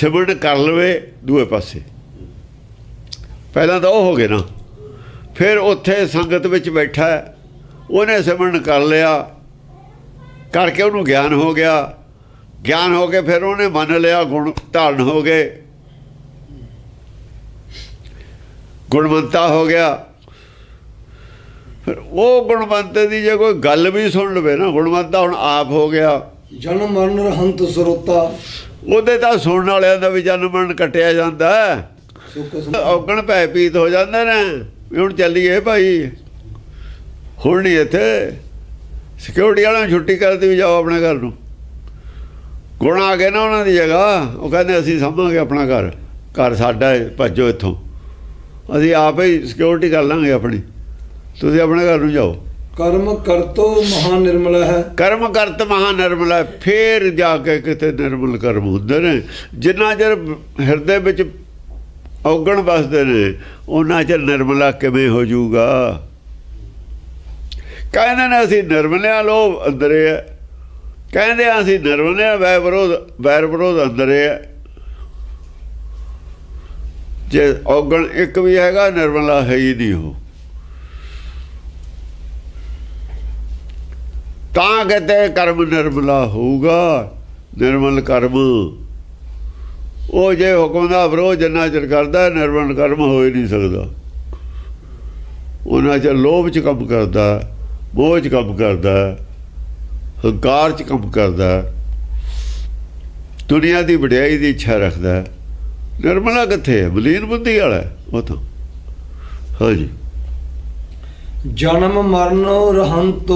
ਸਿਮਰਨ ਕਰ ਲਵੇ ਦੂਏ ਪਾਸੇ। ਪਹਿਲਾਂ ਤਾਂ ਉਹ ਹੋ ਗਏ ਨਾ। ਫਿਰ ਉੱਥੇ ਸੰਗਤ ਵਿੱਚ ਬੈਠਾ, ਉਹਨੇ ਸਿਮਰਨ ਕਰ ਲਿਆ। ਕਰਕੇ ਉਹਨੂੰ ਗਿਆਨ ਹੋ ਗਿਆ। ਗਿਆਨ ਹੋ ਕੇ ਫਿਰ ਉਹਨੇ ਮੰਨ ਲਿਆ, ਗੁਣ ਧਾਰਨ ਹੋ ਗਏ। ਗੁਣਵੰਤਾ ਹੋ ਗਿਆ। ਫਿਰ ਉਹ ਗੁਣਵੰਤੇ ਦੀ ਜੇ ਕੋਈ ਗੱਲ ਵੀ ਸੁਣ ਲਵੇ ਨਾ, ਗੁਣਵੰਤਾ ਹੁਣ ਆਪ ਹੋ ਗਿਆ। ਜਨਮ ਮਰਨ ਰਹੰਤ ਸਰੋਤਾ। ਉਹਦੇ ਤਾਂ ਸੁਣਨ ਵਾਲਿਆਂ ਦਾ ਵੀ ਜਨਮ ਮਰਨ ਕੱਟਿਆ ਜਾਂਦਾ ਔਗਣ ਭੈ ਪੀਤ ਹੋ ਜਾਂਦੇ ਨੇ। ਵੀ ਹੁਣ ਚੱਲੀਏ ਭਾਈ। ਹੁਣ ਨਹੀਂ ਇੱਥੇ। ਸਿਕਿਉਰਿਟੀ ਵਾਲਿਆਂ ਛੁੱਟੀ ਕਰਦੀ ਵੀ ਜਾਓ ਆਪਣੇ ਘਰ ਨੂੰ। ਗੁਣ ਆ ਗਏ ਨਾ ਉਹਨਾਂ ਦੀ ਜਗ੍ਹਾ। ਉਹ ਕਹਿੰਦੇ ਅਸੀਂ ਸਾਂਭਾਂਗੇ ਆਪਣਾ ਘਰ। ਘਰ ਸਾਡਾ ਹੈ ਭੱਜੋ ਇੱਥੋਂ। ਅਸੀਂ ਆਪ ਹੀ ਸਿਕਿਉਰਿਟੀ ਕਰ ਲਾਂਗੇ ਆਪਣੀ। ਤੁਸੀਂ ਆਪਣੇ ਘਰ ਨੂੰ ਜਾਓ। ਕਰਮ ਕਰਤੋ ਮਹਾ ਨਿਰਮਲ ਹੈ। ਕਰਮ ਕਰਤ ਮਹਾ ਨਿਰਮਲ ਹੈ, ਫੇਰ ਜਾ ਕੇ ਕਿਤੇ ਨਿਰਮਲ ਕਰਮ ਹੁੰਦੇ ਨੇ। ਜਿੰਨਾ ਚਿਰ ਹਿਰਦੇ ਵਿੱਚ ਔਗਣ ਵਸਦੇ ਨੇ ਉਹਨਾਂ ਚਿਰ ਨਿਰਮਲਾ ਕਿਵੇਂ ਹੋ ਜਾਊਗਾ? ਕਹਿੰਦੇ ਨੇ ਅਸੀਂ ਨਿਰਮਲਿਆ ਲੋਭ ਅੰਦਰੇ ਹੈ। ਕਹਿੰਦੇ ਆ ਅਸੀਂ ਨਿਰਮਲਿਆ ਵੈ ਵਿਰੋਧ, ਵੈਰ ਵਿਰੋਧ ਅੰਦਰੇ ਹੈ। ਜੇ ਔਗਣ ਇੱਕ ਵੀ ਹੈਗਾ, ਨਿਰਮਲਾ ਹੈ ਹੀ ਨਹੀਂ ਉਹ। ਤਾਂ ਕਿਤੇ ਕਰਮ ਨਿਰਮਲਾ ਹੋਊਗਾ, ਨਿਰਮਲ ਕਰਮ। ਉਹ ਜੇ ਹੁਕਮ ਦਾ ਵਿਰੋਧ ਜਿੰਨਾ ਚਿਰ ਕਰਦਾ, ਨਿਰਮਲ ਕਰਮ ਹੋ ਹੀ ਨਹੀਂ ਸਕਦਾ। ਉਹਨਾਂ ਚ ਲੋਭ ਚ ਕੰਮ ਕਰਦਾ, ਮੋਹ ਚ ਕੰਮ ਕਰਦਾ, ਹੰਕਾਰ ਚ ਕੰਮ ਕਰਦਾ। ਦੁਨੀਆ ਦੀ ਵਡਿਆਈ ਦੀ ਇੱਛਾ ਰੱਖਦਾ। ਨਿਰਮਲਾ ਕਿੱਥੇ ਹੈ? ਬਲੀਨ ਬੁੱਧੀ ਵਾਲਾ ਹੈ ਉਹ ਤਾਂ ਹਾਂਜੀ। ਜਨਮ ਮਰਨ ਰਹੰਤ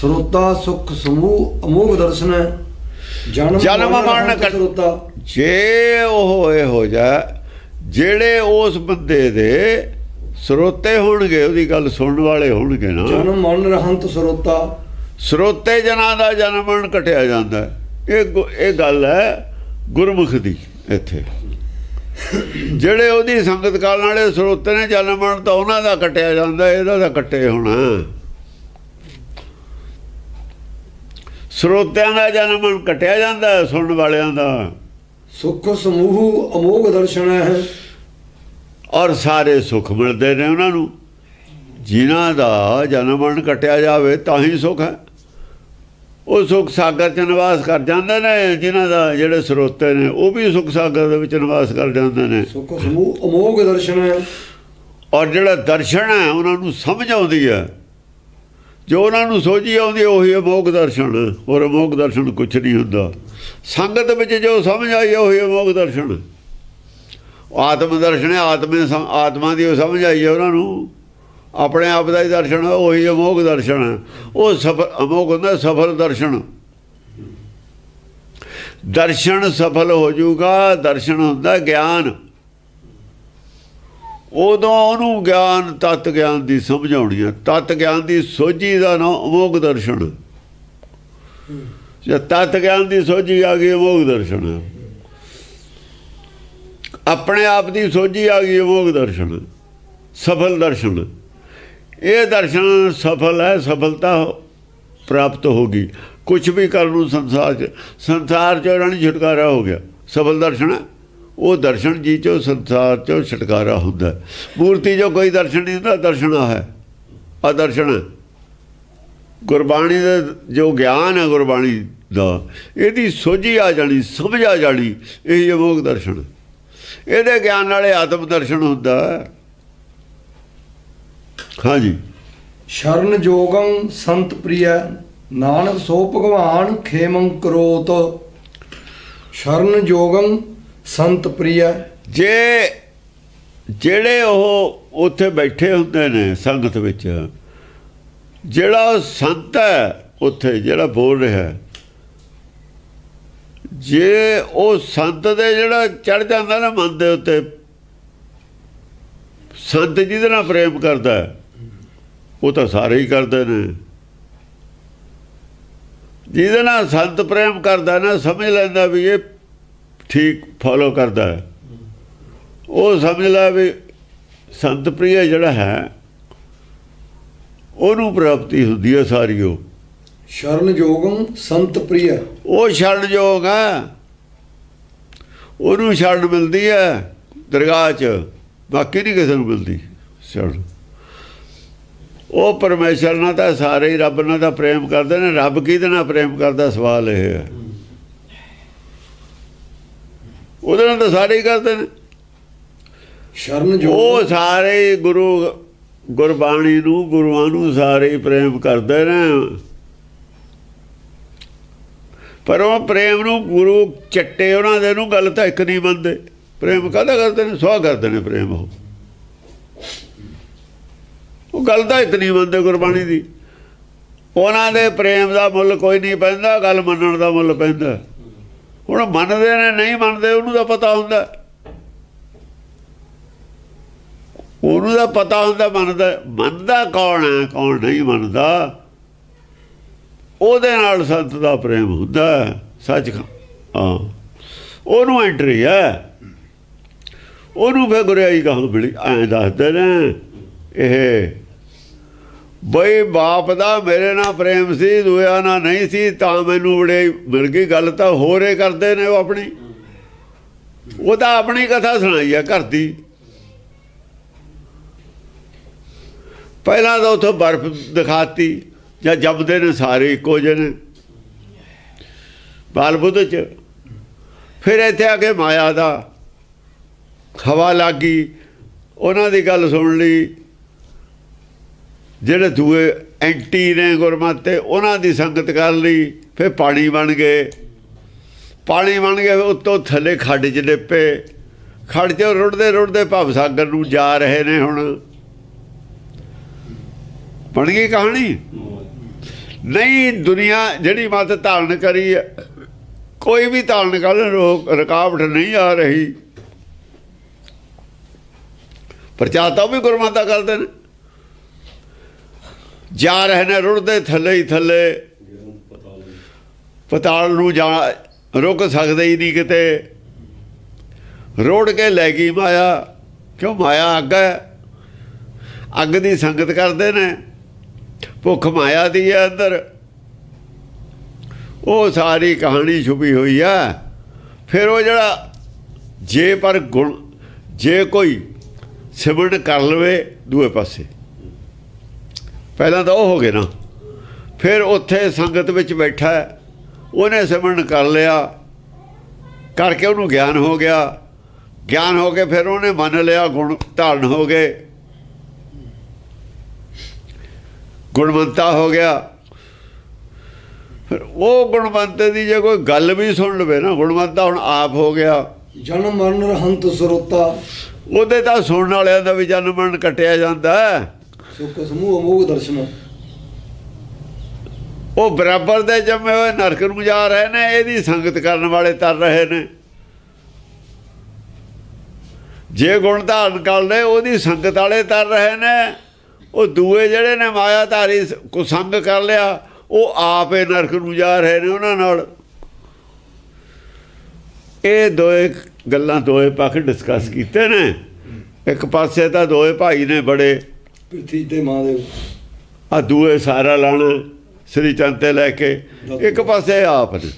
ਸਰੋਤਾ ਸੁਖ ਸਮੂਹ ਅਮੋਘ ਦਰਸ਼ਨ ਜਨਮ ਜਨਮ ਮਰਨ ਸਰੋਤਾ। ਜੇ ਉਹ ਇਹ ਹੋ ਜਾ ਜਿਹੜੇ ਉਸ ਬੰਦੇ ਦੇ ਸਰੋਤੇ ਹੋਣਗੇ ਉਹਦੀ ਗੱਲ ਸੁਣਨ ਵਾਲੇ ਹੋਣਗੇ ਨਾ। ਜਨਮ ਮਰਨ ਰਹੰਤ ਸਰੋਤਾ। ਸਰੋਤੇ ਜਨਾਂ ਦਾ ਜਨਮ ਮਰਨ ਕਟਿਆ ਜਾਂਦਾ। ਇਹ ਇਹ ਗੱਲ ਹੈ ਗੁਰਮੁਖ ਦੀ ਇੱਥੇ। ਜਿਹੜੇ ਉਹਦੀ ਸੰਗਤ ਕਰਨ ਵਾਲੇ ਸਰੋਤੇ ਨੇ ਜਨਮ ਮਰਨ ਤਾਂ ਉਹਨਾਂ ਦਾ ਕਟਿਆ ਜਾਂਦਾ ਇਹਦਾ ਤਾਂ ਕੱਟੇ ਹੋਣਾ। ਸਰੋਤਿਆਂ ਦਾ ਜਨਮ ਮਰਨ ਕਟਿਆ ਜਾਂਦਾ ਹੈ, ਸੁਣਨ ਵਾਲਿਆਂ ਦਾ। ਸੁਖ ਸਮੂਹ ਅਮੋਘ ਦਰਸ਼ਨ ਹੈ। ਔਰ ਸਾਰੇ ਸੁੱਖ ਮਿਲਦੇ ਨੇ ਉਹਨਾਂ ਨੂੰ। ਜਿਨ੍ਹਾਂ ਦਾ ਜਨਮ ਮਰਨ ਕਟਿਆ ਜਾਵੇ ਤਾਂ ਹੀ ਸੁੱਖ ਹੈ। ਉਹ ਸੁੱਖ ਸਾਗਰ ਚ ਨਿਵਾਸ ਕਰ ਜਾਂਦੇ ਨੇ ਜਿਨ੍ਹਾਂ ਦਾ ਜਿਹੜੇ ਸਰੋਤੇ ਨੇ ਉਹ ਵੀ ਸੁੱਖ ਸਾਗਰ ਦੇ ਵਿੱਚ ਨਿਵਾਸ ਕਰ ਜਾਂਦੇ ਨੇ। ਸੁਖ ਸਮੂਹ ਅਮੋਘ ਦਰਸ਼ਨ ਹੈ। ਔਰ ਜਿਹੜਾ ਦਰਸ਼ਨ ਹੈ ਉਹਨਾਂ ਨੂੰ ਸਮਝ ਆਉਂਦੀ ਹੈ। ਜੋ ਉਹਨਾਂ ਨੂੰ ਸੋਝੀ ਆਉਂਦੀ ਉਹੀ ਅਮੋਕ ਦਰਸ਼ਨ। ਔਰ ਅਮੋਕ ਦਰਸ਼ਨ ਕੁਛ ਨਹੀਂ ਹੁੰਦਾ। ਸੰਗਤ ਵਿੱਚ ਜੋ ਸਮਝ ਆਈ ਉਹੀ ਅਮੋਕ ਦਰਸ਼ਨ। ਆਤਮ ਦਰਸ਼ਨ ਹੈ, ਆਤਮੇ ਸਮ- ਆਤਮਾ ਦੀ ਉਹ ਸਮਝ ਆਈ ਹੈ ਉਹਨਾਂ ਨੂੰ। ਆਪਣੇ ਆਪ ਦਾ ਹੀ ਦਰਸ਼ਨ ਉਹੀ ਅਮੋਕ ਦਰਸ਼ਨ ਹੈ। ਉਹ ਸਫਲ ਅਮੋਕ ਹੁੰਦਾ ਸਫਲ ਦਰਸ਼ਨ। ਦਰਸ਼ਨ ਸਫਲ ਹੋ ਜਾਊਗਾ, ਦਰਸ਼ਨ ਹੁੰਦਾ ਗਿਆਨ। ਉਦੋਂ ਉਹਨੂੰ ਗਿਆਨ, ਤਤ ਗਿਆਨ ਦੀ ਸਮਝ ਆਉਣੀ ਹੈ ਤਤ ਗਿਆਨ ਦੀ ਸੋਝੀ ਦਾ ਨਾਮ ਅਮੋਗ ਦਰਸ਼ਨ। ਜੇ ਤਤ ਗਿਆਨ ਦੀ ਸੋਝੀ ਆ ਗਈ ਅਮੋਗ ਦਰਸ਼ਨ। ਹੈ। ਆਪਣੇ ਆਪ ਦੀ ਸੋਝੀ ਆ ਗਈ ਅਮੋਗ ਦਰਸ਼ਨ। ਸਫਲ ਦਰਸ਼ਨ। ਇਹ ਦਰਸ਼ਨ ਸਫਲ ਹੈ, ਸਫਲਤਾ ਪ੍ਰਾਪਤ ਹੋਗੀ ਕੁਝ ਵੀ ਕਰਨ ਨੂੰ ਸੰਸਾਰ ਚ ਸੰਸਾਰ ਚੋਂ ਰਣ ਛੁਟਕਾਰਾ ਹੋ ਗਿਆ। ਸਫਲ ਦਰਸ਼ਨ ਹੈ। ਉਹ ਦਰਸ਼ਨ ਜੀ ਚੋਂ ਸੰਸਾਰ ਚੋਂ ਛੁਟਕਾਰਾ ਹੁੰਦਾ ਹੈ। ਮੂਰਤੀ ਜੋ ਕੋਈ ਦਰਸ਼ਨ ਨਹੀਂ ਹੁੰਦਾ ਦਰਸ਼ਨ ਹੈ। ਅਦਰਸ਼ਨ ਹੈ। ਗੁਰਬਾਣੀ ਦਾ ਜੋ ਗਿਆਨ ਹੈ ਗੁਰਬਾਣੀ ਦਾ, ਇਹਦੀ ਸੋਝੀ ਆ ਜਾਣੀ, ਸਮਝ ਆ ਜਾਣੀ, ਇਹ ਅਮੋਗ ਦਰਸ਼ਨ। ਇਹਦੇ ਗਿਆਨ ਨਾਲੇ ਆਤਮ ਦਰਸ਼ਨ ਹੁੰਦਾ ਹਾਂਜੀ। ਸ਼ਰਨ ਜੋਗੰ ਸੰਤ ਪ੍ਰਿਯ, ਨਾਨਕ ਸੋ ਭਗਵਾਨ ਖੇਮੰ ਕਰੋਤ। ਸ਼ਰਨ ਜੋਗੰ ਸੰਤ ਪ੍ਰਿਯ ਜੇ ਜਿਹੜੇ ਉਹ ਉੱਥੇ ਬੈਠੇ ਹੁੰਦੇ ਨੇ ਸੰਗਤ ਵਿੱਚ ਜਿਹੜਾ ਉਹ ਸੰਤ ਹੈ ਉੱਥੇ ਜਿਹੜਾ ਬੋਲ ਰਿਹਾ ਹੈ, ਜੇ ਉਹ ਸੰਤ ਦੇ ਜਿਹੜਾ ਚੜ ਜਾਂਦਾ ਨਾ ਮਨ ਦੇ ਉੱਤੇ ਸੰਤ ਜਿਹਦੇ ਨਾਲ ਪ੍ਰੇਮ ਕਰਦਾ ਉਹ ਤਾਂ ਸਾਰੇ ਹੀ ਕਰਦੇ ਨੇ। ਜਿਹਦੇ ਨਾਲ ਸੰਤ ਪ੍ਰੇਮ ਕਰਦਾ ਨਾ ਸਮਝ ਲੈਂਦਾ ਵੀ ਇਹ ਠੀਕ ਫੋਲੋ ਕਰਦਾ ਹੈ। ਉਹ ਸਮਝ ਲੈ ਵੀ ਸੰਤ ਪ੍ਰਿਯ ਜਿਹੜਾ ਹੈ ਉਹਨੂੰ ਪ੍ਰਾਪਤੀ ਹੁੰਦੀ ਹੈ ਸਾਰੀ ਉਹ। ਸ਼ਰਨ ਜੋਗੰ ਸੰਤ ਪ੍ਰਿਯ ਉਹ ਛੱਡ ਜੋਗ ਹੈ। ਉਹਨੂੰ ਛੜਨ ਮਿਲਦੀ ਹੈ ਦਰਗਾਹ 'ਚ। ਬਾਕੀ ਨਹੀਂ ਕਿਸੇ ਨੂੰ ਮਿਲਦੀ ਛੜਨ ਉਹ ਪਰਮੇਸ਼ਰ ਨਾਲ ਤਾਂ ਸਾਰੇ ਹੀ ਰੱਬ ਨਾਲ ਤਾਂ ਪ੍ਰੇਮ ਕਰਦੇ ਨੇ। ਰੱਬ ਕਿਹਦੇ ਨਾਲ ਪ੍ਰੇਮ ਕਰਦਾ ਸਵਾਲ ਇਹ ਹੈ। ਉਹਦੇ ਨਾਲ ਤਾਂ ਸਾਰੇ ਹੀ ਕਰਦੇ ਨੇ। ਸ਼ਰਨ ਉਹ ਜੋਗ ਸਾਰੇ ਗੁਰੂ ਗੁਰਬਾਣੀ ਨੂੰ ਗੁਰੂਆਂ ਨੂੰ ਸਾਰੇ ਪ੍ਰੇਮ ਕਰਦੇ ਨੇ। ਪਰ ਉਹ ਪ੍ਰੇਮ ਨੂੰ ਗੁਰੂ ਚੱਟੇ ਉਹਨਾਂ ਦੇ ਨੂੰ ਗੱਲ ਤਾਂ ਇੱਕ ਨਹੀਂ ਮੰਨਦੇ। ਪ੍ਰੇਮ ਕਾਹਦਾ ਕਰਦੇ ਨੇ? ਸਵਾ ਕਰਦੇ ਨੇ ਪ੍ਰੇਮ ਉਹ। ਉਹ ਗੱਲ ਤਾਂ ਇੱਕ ਨਹੀਂ ਮੰਨਦੇ ਗੁਰਬਾਣੀ ਦੀ। ਉਹਨਾਂ ਦੇ ਪ੍ਰੇਮ ਦਾ ਮੁੱਲ ਕੋਈ ਨਹੀਂ ਪੈਂਦਾ ਗੱਲ ਮੰਨਣ ਦਾ ਮੁੱਲ ਪੈਂਦਾ। ਹੁਣ ਮੰਨਦੇ ਨੇ, ਨਹੀਂ ਮੰਨਦੇ, ਉਹਨੂੰ ਤਾਂ ਪਤਾ ਹੁੰਦਾ। ਉਹਨੂੰ ਤਾਂ ਪਤਾ ਹੁੰਦਾ ਮੰਨਦਾ ਮੰਨਦਾ ਕੌਣ ਹੈ, ਕੌਣ ਨਹੀਂ ਮੰਨਦਾ। ਉਹਦੇ ਨਾਲ ਸੰਤ ਦਾ ਪ੍ਰੇਮ ਹੁੰਦਾ ਸੱਚ ਖ- ਹਾਂ। ਉਹਨੂੰ ਐਂਟਰੀ ਹੈ। ਉਹਨੂੰ ਫੇ ਗੁਰਿਆਈ ਕਹਾਂ ਮਿਲੀ, ਐਂ ਦੱਸਦੇ ਨੇ, ਇਹ ਬਈ ਬਾਪ ਦਾ ਮੇਰੇ ਨਾਲ ਪ੍ਰੇਮ ਸੀ ਦੂਆ ਨਾਲ ਨਹੀਂ ਸੀ, ਤਾਂ ਮੈਨੂੰ ਬੜੇ ਮਿਲ ਗਈ ਗੱਲ ਤਾਂ ਹੋਰੇ ਕਰਦੇ ਨੇ ਉਹ ਆਪਣੀ। ਉਹ ਤਾਂ ਆਪਣੀ ਕਥਾ ਸੁਣਾਈ ਆ ਘਰ ਦੀ। ਪਹਿਲਾਂ ਤਾਂ ਉਥੋਂ ਬਰਫ਼ ਦਿਖਾਤੀ, ਜਾਂ ਜੰਮਦੇ ਨੇ ਸਾਰੇ ਇੱਕੋ ਜਿਹੇ ਨੇ। ਬਾਲ ਬੁੱਧ ਚ। ਫਿਰ ਇੱਥੇ ਆ ਕੇ ਮਾਇਆ ਦਾ ਹਵਾ ਲੱਗੀ ਉਹਨਾਂ ਦੀ ਗੱਲ ਸੁਣ ਲਈ। ਜਿਹੜੇ ਦੂਏ ਐਂਟੀ ਨੇ ਗੁਰਮਤਿ ਉਹਨਾਂ ਦੀ ਸੰਗਤ ਕਰ ਲਈ ਫਿਰ ਪਾਣੀ ਬਣ ਗਏ। ਪਾਣੀ ਬਣ ਗਏ ਉੱਤੋਂ ਥੱਲੇ ਖੱਡ ਚ ਡਿੱਪੇ। ਖੱਡ ਚ ਰੁੜਦੇ ਰੁੜਦੇ ਭਵ ਸਾਗਰ ਨੂੰ ਜਾ ਰਹੇ ਨੇ ਹੁਣ। ਬਣ ਗਈ ਕਹਾਣੀ? ਨਹੀਂ ਦੁਨੀਆ ਜਿਹੜੀ ਮਤ ਧਾਰਨ ਕਰੀ ਹੈ, ਕੋਈ ਵੀ ਧਾਰਨ ਕਰ ਰੁਕਾਵਟ ਨਹੀਂ ਆ ਰਹੀ। ਪ੍ਰਚਾਰ ਉਹ ਵੀ ਗੁਰਮਤਾ ਕਰਦੇ ਨੇ। ਜਾ ਰਹੇ ਨੇ ਰੁੜਦੇ ਥੱਲੇ ਹੀ ਥੱਲੇ। ਪਤਾਲ ਨੂੰ ਜਾ ਰੁਕ ਸਕਦੇ ਹੀ ਨਹੀਂ ਕਿਤੇ। ਰੋੜ ਕੇ ਲੈ ਗਈ ਮਾਇਆ। ਕਿਉਂ ਮਾਇਆ ਅੱਗ ਹੈ? ਅੱਗ ਦੀ ਸੰਗਤ ਕਰਦੇ ਨੇ। ਭੁੱਖ ਮਾਇਆ ਦੀ ਹੈ ਅੰਦਰ। ਉਹ ਸਾਰੀ ਕਹਾਣੀ ਛੁਪੀ ਹੋਈ ਆ ਫਿਰ ਉਹ ਜਿਹੜਾ ਜੇ ਪਰ ਗੁਣ ਜੇ ਕੋਈ ਸਿਮਰਨ ਕਰ ਲਵੇ ਦੂਏ ਪਾਸੇ। ਪਹਿਲਾਂ ਤਾਂ ਉਹ ਹੋ ਗਏ ਨਾ। ਫਿਰ ਉੱਥੇ ਸੰਗਤ ਵਿੱਚ ਬੈਠਾ ਉਹਨੇ ਸਿਮਰਨ ਕਰ ਲਿਆ। ਕਰਕੇ ਉਹਨੂੰ ਗਿਆਨ ਹੋ ਗਿਆ। ਗਿਆਨ ਹੋ ਕੇ ਫਿਰ ਉਹਨੇ ਮੰਨ ਲਿਆ ਗੁਣ ਧਾਰਨ ਹੋ ਗਏ। ਗੁਣਵੰਤਾ ਹੋ ਗਿਆ। ਫਿਰ ਉਹ ਗੁਣਵੰਤੇ ਦੀ ਜੇ ਕੋਈ ਗੱਲ ਵੀ ਸੁਣ ਲਵੇ ਨਾ ਗੁਣਵੰਤਾ ਹੁਣ ਆਪ ਹੋ ਗਿਆ। ਜਨਮ ਮਰਨ ਰਹੰਤ ਸਰੋਤਾ। ਉਹਦੇ ਤਾਂ ਸੁਣਨ ਵਾਲਿਆਂ ਦਾ ਵੀ ਜਨਮ ਮਰਨ ਕੱਟਿਆ ਜਾਂਦਾ ਹੈ। ਸੁਖ ਸਮੂਹ ਅਮੋਗ ਦਰਸ਼ਨ ਉਹ ਬਰਾਬਰ ਦੇ ਜੰਮੇ ਹੋਏ ਨਰਕ ਨੂੰ ਜਾ ਰਹੇ ਨੇ, ਇਹਦੀ ਸੰਗਤ ਕਰਨ ਵਾਲੇ ਤਰ ਰਹੇ ਨੇ। ਜੇ ਗੁਣ ਧਾਰਨ ਕਰ ਲਏ, ਉਹਦੀ ਸੰਗਤ ਵਾਲੇ ਤਰ ਰਹੇ ਨੇ। ਉਹ ਦੂਏ ਜਿਹੜੇ ਨੇ ਮਾਇਆ ਧਾਰੀ ਕੋ ਸੰਗ ਕਰ ਲਿਆ, ਉਹ ਆਪੇ ਨਰਕ ਨੂੰ ਜਾ ਰਹੇ ਨੇ ਉਹਨਾਂ ਨਾਲ। ਇਹ ਦੋਏ ਗੱਲਾਂ ਦੋਏ ਪੱਖ ਡਿਸਕਸ ਕੀਤੇ ਨੇ। ਇੱਕ ਪਾਸੇ ਤਾਂ ਦੋਏ ਭਾਈ ਨੇ ਬੜੇ ਪ੍ਰਿਥੀ ਤੇ ਮਹਾਦੇਵ ਆ ਦੂਏ ਸਾਰਾ ਲਾਣਾ ਸ੍ਰੀ ਚੰਦ ਤੇ ਲੈ ਕੇ। ਇੱਕ ਪਾਸੇ ਆਪ ਨੇ।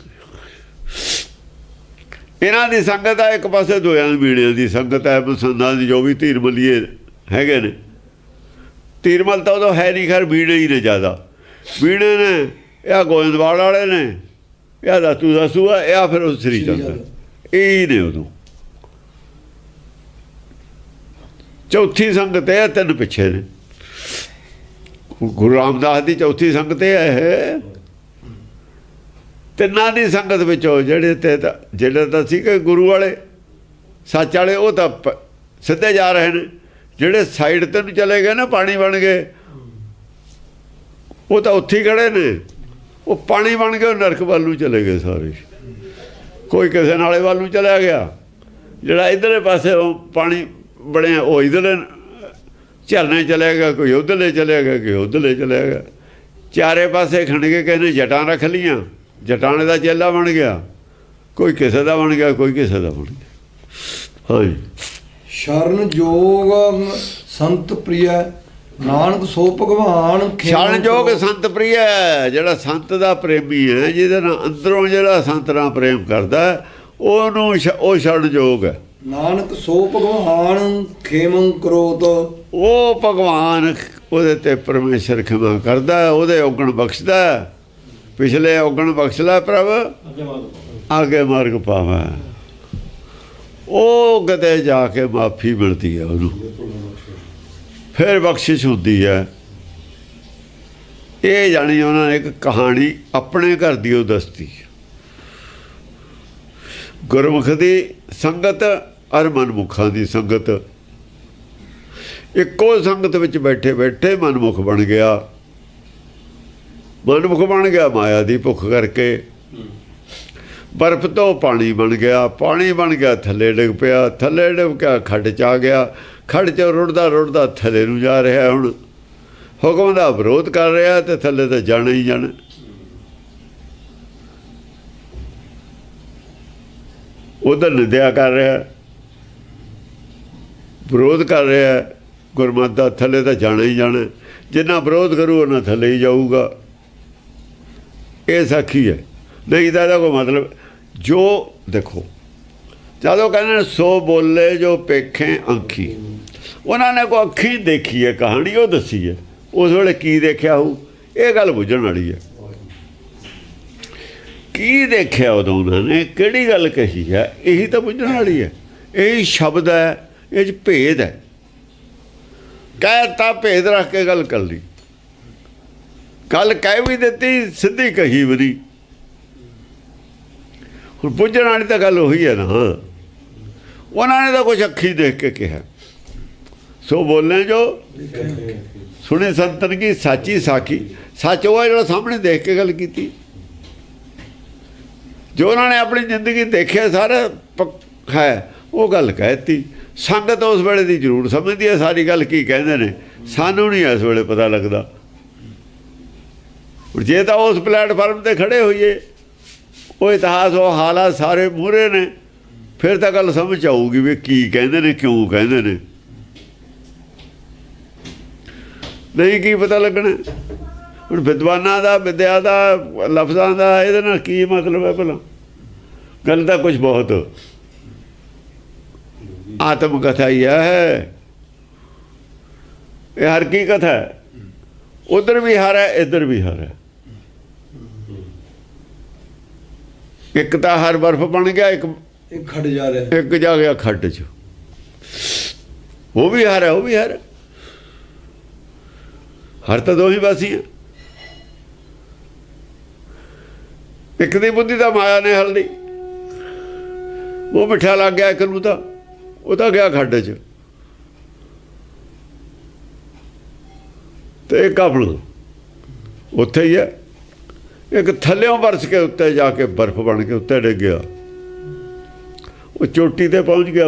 ਇਹਨਾਂ ਦੀ ਸੰਗਤ ਆ ਇੱਕ ਪਾਸੇ ਦੋਆਂ ਦੀ ਬੀੜਿਆਂ ਦੀ ਸੰਗਤ ਹੈ ਮਸੰਦਾਂ ਦੀ ਜੋ ਵੀ ਧੀਰ ਮਲੀਏ ਹੈਗੇ ਨੇ। ਧੀਰਮਲ ਤਾਂ ਉਦੋਂ ਹੈ ਨਹੀਂ ਖੈਰ ਬੀੜੇ ਹੀ ਨੇ ਜ਼ਿਆਦਾ। ਬੀੜੇ ਨੇ ਇਹ ਗੋਇੰਦਵਾਲ ਵਾਲੇ ਨੇ ਇਹ ਦਾਤੂ ਦਸੂ ਆ ਇਹ ਫਿਰ ਉਹ ਸ੍ਰੀ ਚੰਦ ਇਹ ਹੀ ਨੇ ਉਦੋਂ। ਚੌਥੀ ਸੰਗਤ ਹੈ ਤਿੰਨ ਪਿੱਛੇ ਨੇ। ਗੁਰੂ ਰਾਮਦਾਸ ਦੀ ਚੌਥੀ ਸੰਗਤ ਇਹ ਹੈ ਤਿੰਨਾਂ ਦੀ ਸੰਗਤ ਵਿੱਚੋਂ ਜਿਹੜੇ ਤੇ ਤਾਂ- ਜਿਹੜੇ ਤਾਂ ਸੀ ਕਿ ਗੁਰੂ ਵਾਲੇ, ਸੱਚ ਵਾਲੇ, ਉਹ ਤਾਂ ਸਿੱਧੇ ਜਾ ਰਹੇ ਨੇ। ਜਿਹੜੇ ਸਾਈਡ ਤੇ ਨੂੰ ਚਲੇ ਗਏ ਨਾ, ਪਾਣੀ ਬਣ ਗਏ, ਉਹ ਤਾਂ ਉੱਥੇ ਹੀ ਖੜੇ ਨੇ। ਉਹ ਪਾਣੀ ਬਣ ਕੇ ਉਹ ਨਰਕ ਵੱਲ ਨੂੰ ਚਲੇ ਗਏ ਸਾਰੇ। ਕੋਈ ਕਿਸੇ ਨਾਲੇ ਵੱਲ ਨੂੰ ਚਲਾ ਗਿਆ। ਜਿਹੜਾ ਇਧਰਲੇ ਪਾਸੇ ਉਹ ਪਾਣੀ ਬਣਿਆ, ਉਹ ਇਧਰਲੇ ਝਰਨੇ ਚਲੇ ਗਿਆ ਕੋਈ ਉਧਰਲੇ ਗਿਆ ਕੋਈ ਉਧਰਲੇ ਚਲੇ ਗਿਆ ਚਾਰੇ ਪਾਸੇ ਖੰਡ ਕੇ ਕਹਿੰਦੇ ਜਟਾਂ ਰੱਖ ਲੀਆਂ ਜਟਾਣੇ ਦਾ ਚੇਲਾ ਬਣ ਗਿਆ। ਕੋਈ ਕਿਸੇ ਦਾ ਬਣ ਗਿਆ ਕੋਈ ਕਿਸੇ ਦਾ ਬਣ ਗਿਆ। ਹਾਂਜੀ। ਸ਼ਰਨ ਜੋਗ ਸੰਤ ਪ੍ਰਿਯ ਨਾਨਕ ਸੋ ਭਗਵਾਨ ਛਣ ਜੋਗ ਸੰਤ ਪ੍ਰਿਯ ਹੈ, ਜਿਹੜਾ ਸੰਤ ਦਾ ਪ੍ਰੇਮੀ ਹੈ ਜਿਹਦੇ ਨਾਲ ਅੰਦਰੋਂ ਜਿਹੜਾ ਸੰਤ ਨਾਲ ਪ੍ਰੇਮ ਕਰਦਾ ਉਹਨੂੰ ਉਹ ਛੱਡ ਜੋਗ ਹੈ। ਨਾਨਕ ਸੋ ਭਗਵਾਨ ਖੇਮੰ ਕਰੋਤ ਉਹ ਭਗਵਾਨ ਉਹਦੇ ਤੇ ਪਰਮੇਸ਼ਰ ਖਿਮਾ ਕਰਦਾ ਉਹਦੇ ਔਗਣ ਬਖਸ਼ਦਾ। ਪਿਛਲੇ ਔਗਣ ਬਖਸ਼ ਲੈ ਪ੍ਰਭ। ਅੱਗੇ ਮਾਰਗ ਪਾਵਾ। ਉਹ ਕਦੇ ਜਾ ਕੇ ਮਾਫੀ ਮਿਲਦੀ ਹੈ ਉਹਨੂੰ। ਫਿਰ ਬਖਸ਼ਿਸ਼ ਹੁੰਦੀ ਹੈ। ਇਹ ਜਾਣੀ ਉਹਨਾਂ ਨੇ ਇੱਕ ਕਹਾਣੀ ਆਪਣੇ ਘਰ ਦੀ ਉਹ ਦੱਸਤੀ। ਗੁਰਮੁਖ ਦੀ ਸੰਗਤ ਅਰ ਮਨਮੁਖਾਂ ਦੀ ਸੰਗਤ ਇੱਕੋ ਸੰਗਤ ਵਿੱਚ ਬੈਠੇ ਬੈਠੇ ਮਨਮੁਖ ਬਣ ਗਿਆ। ਮਨਮੁਖ ਬਣ ਗਿਆ, ਮਾਇਆ ਦੀ ਭੁੱਖ ਕਰਕੇ। ਬਰਫ਼ ਤੋਂ ਪਾਣੀ ਬਣ ਗਿਆ, ਪਾਣੀ ਬਣ ਗਿਆ, ਥੱਲੇ ਡਿੱਗ ਪਿਆ, ਥੱਲੇ ਡਿੱਗ ਗਿਆ ਖੱਡ ਚ ਆ ਗਿਆ। ਖੱਡ ਚ ਰੁੜਦਾ ਰੁੜਦਾ ਥੱਲੇ ਨੂੰ ਜਾ ਰਿਹਾ ਹੁਣ। ਹੁਕਮ ਦਾ ਵਿਰੋਧ ਕਰ ਰਿਹਾ ਤੇ ਥੱਲੇ ਤਾਂ ਜਾਣਾ ਹੀ ਜਾਣਾ। ਉਧਰ ਨਿੰਦਿਆ ਕਰ ਰਿਹਾ। ਵਿਰੋਧ ਕਰ ਰਿਹਾ। ਗੁਰਮਤਿ ਦਾ ਥੱਲੇ ਤਾਂ ਜਾਣਾ ਹੀ ਜਾਣਾ। ਜਿੰਨਾ ਵਿਰੋਧ ਕਰੂ ਉਹਨਾਂ ਥੱਲੇ ਹੀ ਜਾਊਗਾ। ਇਹ ਸਾਖੀ ਹੈ। ਨਹੀਂ ਤਾਂ ਇਹਦਾ ਕੋਈ ਮਤਲਬ, ਜੋ ਦੇਖੋ, ਜਦੋਂ ਕਹਿੰਦੇ ਸੋ ਬੋਲੇ ਜੋ ਪੇਖੇ ਅੱਖੀ। ਉਹਨਾਂ ਨੇ ਕੋ ਅੱਖੀ ਦੇਖੀ ਹੈ, ਕਹਾਣੀ ਉਹ ਦੱਸੀ ਹੈ। ਉਸ ਵੇਲੇ ਕੀ ਦੇਖਿਆ ਹੋਊ? ਇਹ ਗੱਲ ਬੁੱਝਣ ਵਾਲੀ ਹੈ। ਕੀ ਦੇਖਿਆ ਉਦੋਂ ਉਹਨਾਂ ਨੇ? ਕਿਹੜੀ ਗੱਲ ਕਹੀ ਹੈ? ਇਹੀ ਤਾਂ ਬੁੱਝਣ ਵਾਲੀ ਹੈ। ਇਹ ਸ਼ਬਦ ਹੈ, ਇਹ ਚ ਭੇਦ ਹੈ। ਕਹਿ ਤਾਂ ਭੇਦ ਰੱਖ ਕੇ ਗੱਲ ਕਰ ਲਈ। ਗੱਲ ਕਹਿ ਵੀ ਦਿੱਤੀ, ਸਿੱਧੀ ਕਹੀ ਵੀ ਨਹੀਂ। ਹੁਣ ਪੁੱਜਣ ਵਾਲੀ ਤਾਂ ਗੱਲ ਉਹੀ ਹੈ ਨਾ। ਉਹਨਾਂ ਨੇ ਤਾਂ ਕੁਝ ਅੱਖੀ ਦੇਖ ਕੇ ਕਿਹਾ। ਸੋ ਬੋਲੇ ਜੋ। ਸੁਣੇ ਸੰਤਨ ਕੀ, ਸਾਚੀ ਸਾਖੀ। ਸੱਚ ਉਹ ਜਿਹੜਾ ਸਾਹਮਣੇ ਦੇਖ ਕੇ ਗੱਲ ਕੀਤੀ। ਜੋ ਉਹਨਾਂ ਨੇ ਆਪਣੀ ਜ਼ਿੰਦਗੀ ਦੇਖਿਆ ਸਾਰਾ ਹੈ, ਉਹ ਗੱਲ ਕਹਿਤੀ ਸੰਗਤ ਉਸ ਵੇਲੇ ਦੀ ਜ਼ਰੂਰ ਸਮਝਦੀ ਹੈ ਸਾਰੀ ਗੱਲ ਕੀ ਕਹਿੰਦੇ ਨੇ। ਸਾਨੂੰ ਨਹੀਂ ਇਸ ਵੇਲੇ ਪਤਾ ਲੱਗਦਾ। ਜੇ ਤਾਂ ਉਸ ਪਲੇਟਫਾਰਮ ਤੇ ਖੜੇ ਹੋਈਏ, ਉਹ ਇਤਿਹਾਸ, ਉਹ ਹਾਲਾਤ ਸਾਰੇ ਮੂਹਰੇ ਨੇ। ਫਿਰ ਤਾਂ ਗੱਲ ਸਮਝ ਆਊਗੀ ਵੀ ਕੀ ਕਹਿੰਦੇ ਨੇ, ਕਿਉਂ ਕਹਿੰਦੇ ਨੇ। ਨਹੀਂ, ਕੀ ਪਤਾ ਲੱਗਣਾ। ਹੁਣ ਵਿਦਵਾਨਾਂ ਦਾ, ਵਿਦਿਆ ਦਾ, ਲਫ਼ਜ਼ਾਂ ਦਾ, ਇਹਦੇ ਨਾਲ ਕੀ ਮਤਲਬ ਹੈ ਭਲਾ? ਗੱਲ ਤਾਂ ਕੁਝ ਬਹੁਤ ਆਤਮ ਕਥਾ ਹੀ ਹੈ। ਇਹ ਹਰ ਕੀ ਕਥਾ ਹੈ? ਉਧਰ ਵੀ ਹਰ ਹੈ ਇੱਧਰ ਵੀ ਹਰ ਹੈ। ਇੱਕ ਤਾਂ ਹਰ ਬਰਫ਼ ਬਣ ਗਿਆ ਇੱਕ ਖੜ ਜਾ ਰਿਹਾ। ਇੱਕ ਜਾ ਗਿਆ ਖੱਡ 'ਚ। ਉਹ ਵੀ ਹਰ ਹੈ ਉਹ ਵੀ ਹਰ ਹਰ ਤਾਂ ਦੋ ਹੀ ਵਾਸੀ ਹੈ। ਇੱਕ ਦੀ ਬੁੱਧੀ ਤਾਂ ਮਾਇਆ ਨੇ ਹਲਦੀ ਉਹ ਮਿੱਠਾ ਲੱਗ ਗਿਆ ਇੱਕ ਨੂੰ ਤਾਂ। ਉਹ ਤਾਂ ਗਿਆ ਖੱਡ 'ਚ। ਤੇ ਇੱਕ ਆਪਣਾ ਉੱਥੇ ਹੀ ਹੈ। ਇੱਕ ਥੱਲਿਓਂ ਵਰਸ ਕੇ ਉੱਤੇ ਜਾ ਕੇ ਬਰਫ਼ ਬਣ ਕੇ ਉੱਤੇ ਡਿੱਗ ਗਿਆ। ਉਹ ਚੋਟੀ ਤੇ ਪਹੁੰਚ ਗਿਆ।